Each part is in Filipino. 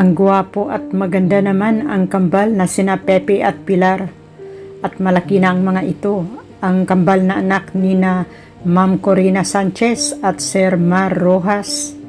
Ang gwapo at maganda naman ang kambal na sina Pepe at Pilar. At malaki na ang mga ito. Ang kambal na anak ni na Ma'am Corina Sanchez at Sir Mar Rojas.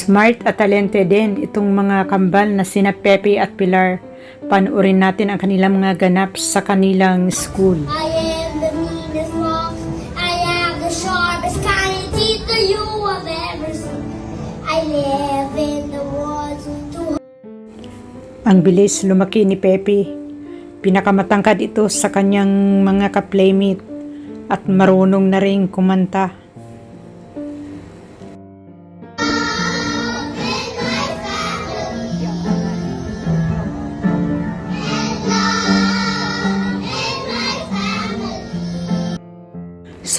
Smart at talented din itong mga kambal na sina Pepe at Pilar. Panoorin natin ang kanilang mga ganap sa kanilang school. I am the meanest fox. I have the sharpest kind of teeth that you have ever seen. I live in the woods to Ang bilis lumaki ni Pepe. Pinakamatangkad ito sa kanyang mga ka-playmate at marunong na rin kumanta.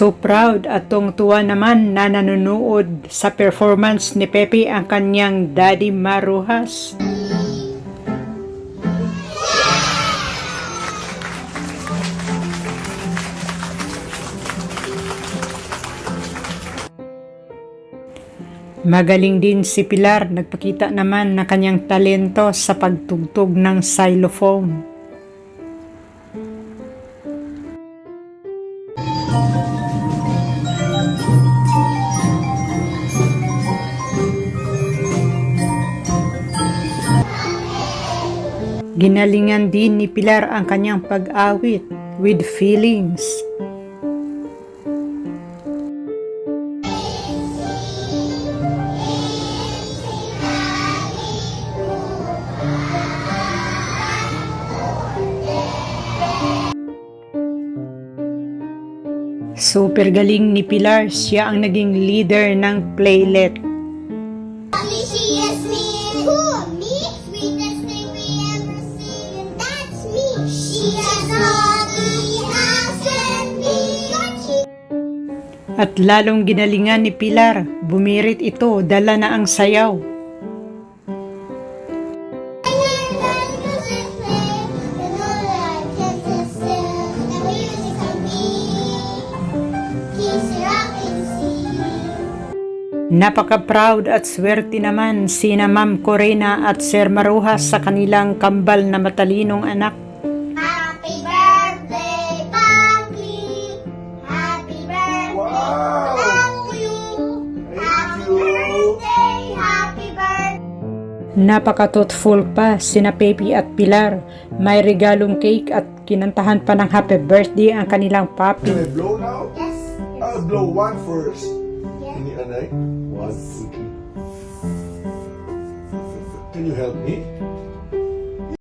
So proud at tungtuwa naman na nanonood sa performance ni Pepe ang kanyang Daddy Maruhas. Magaling din si Pilar, nagpakita naman na kanyang talento sa pagtugtog ng xylophone. Ginalingan din ni Pilar ang kanyang pag-awit with feelings. Super galing ni Pilar, siya ang naging leader ng playlet. Mommy, she me. Who? At lalong ginalingan ni Pilar, bumirit ito, dala na ang sayaw. Napaka-proud at swerte naman sina Ma'am Corina at Sir Maruhas sa kanilang kambal na matalinong anak. Napaka-thoughtful pa sina Pepe at Pilar. May regalong cake at kinantahan pa ng happy birthday ang kanilang papi. Can I blow now? Yes. I'll blow one first. Yes. Ini anay. One, two. Can you help me?